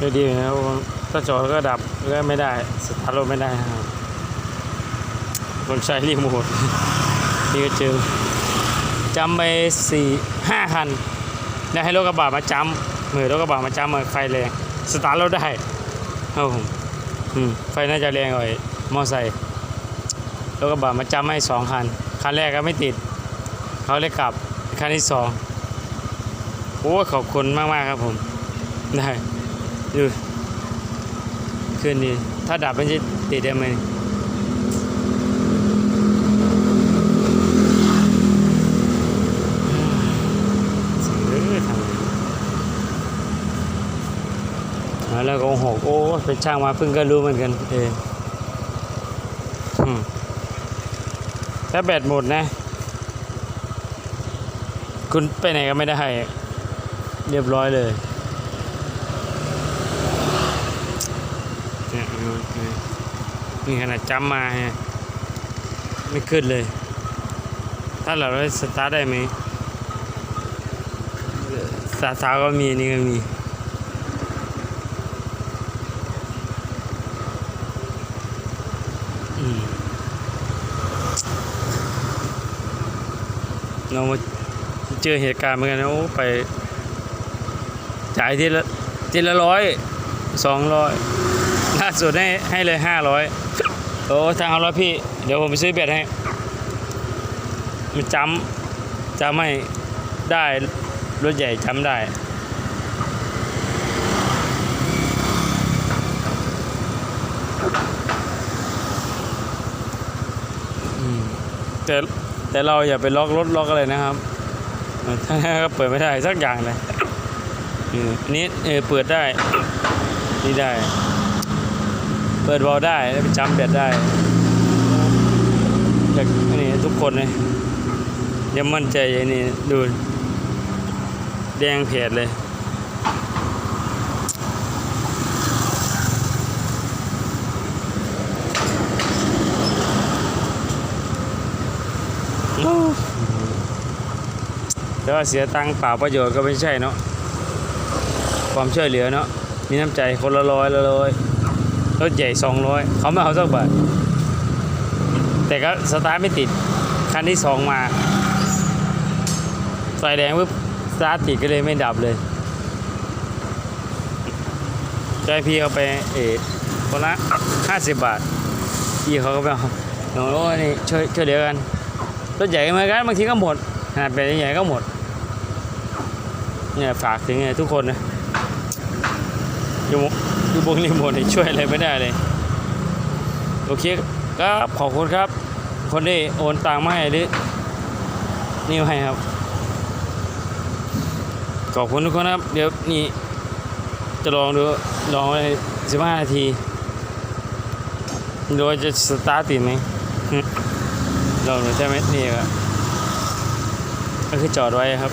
ก็ดีนะครับถ้าจอดก็ดับก็ไม่ได้สตาร์ทรถไม่ได้ครับคนใช้รีโมทนี่ก็เจอจำไปสี่ห้าคันได้ให้รถกระบะมาจำมือรถกระบะมาจำมาไฟแรงสตาร์ทรถได้ครับผมไฟน่าจะแรงกว่าไอ้มอไซค์รถกระบะมาจำให้สองคันคันแรกก็ไม่ติด เขาเลยกลับคันที่สองโอ้ขอบคุณมากมากๆครับผมได้ ดูคืนนี้ถ้าดับมันจะติดได้ไหมแล้วก็หกโอ้เป็นช่างมาเพิ่งก็รู้เหมือนกันเออถ้าแบตหมดนะ คุณไปไหนก็ไม่ได้ เรียบร้อยเลยเนี่ยดูนี่นี่ขนาดจำมาฮะไม่ขึ้นเลย ถ้าเราได้สตาร์ทได้ไหมสาเท้าก็มีนี่ก็มีอืมเรามาเจอเหตุการณ์เหมือนกันนะโอ้ไปจ่ายทีละทีละร้อยสองร้อย ล่าสุดให้ให้เลยห้าร้อยโอ้ทางเอาร้อยพี่ เดี๋ยวผมไปซื้อเบ็ดให้ มันจำจำไม่ได้รถใหญ่จำได้แต่แต่เราอย่าไปล็อกรถล็อกอะไรนะครับถ้าก็เปิดไม่ได้สักอย่างเลยอืมอันนี้เออเปิดได้นี่ได้ เปิดวอลได้แล้วไปจำแบตได้จากนี่ทุกคนเลยยังมั่นใจอย่างนี้ดูแดงเพจเลยแต่ว่าเสียตังค์เปล่าประโยชน์ก็ไม่ใช่เนาะความช่วยเหลือเนาะมีน้ำใจคนละร้อยละร้อย รถใหญ่สองร้อยเขาไม่เอาสักบาทแต่ก็สตาร์ทไม่ติด คันที่สองมาไฟแดงปุ๊บสตาร์ทติดก็เลยไม่ดับเลยใจพี่เขาไปเออคนละห้าสิบบาทพี่เขาก็ไปเอาหนูโอ้นี่ช่วยช่วยเหลือกันรถใหญ่เหมือนกันบางทีก็หมดขนาดเป็นใหญ่ก็หมดเนี่ยฝากถึงทุกคนนะอยู่ อยู่บงรีโมทช่วยอะไรไม่ได้เลย โอเคครับขอบคุณครับ คนที่โอนตังมาให้หรือนี่ให้ครับ ขอบคุณทุกคนครับ เดี๋ยวนี่จะลองดูลองไว้สิบห้านาทีดูว่าจะสตาร์ทติดไหมลองดูใช่ไหมนี่ก็ก็คือจอดไว้ครับ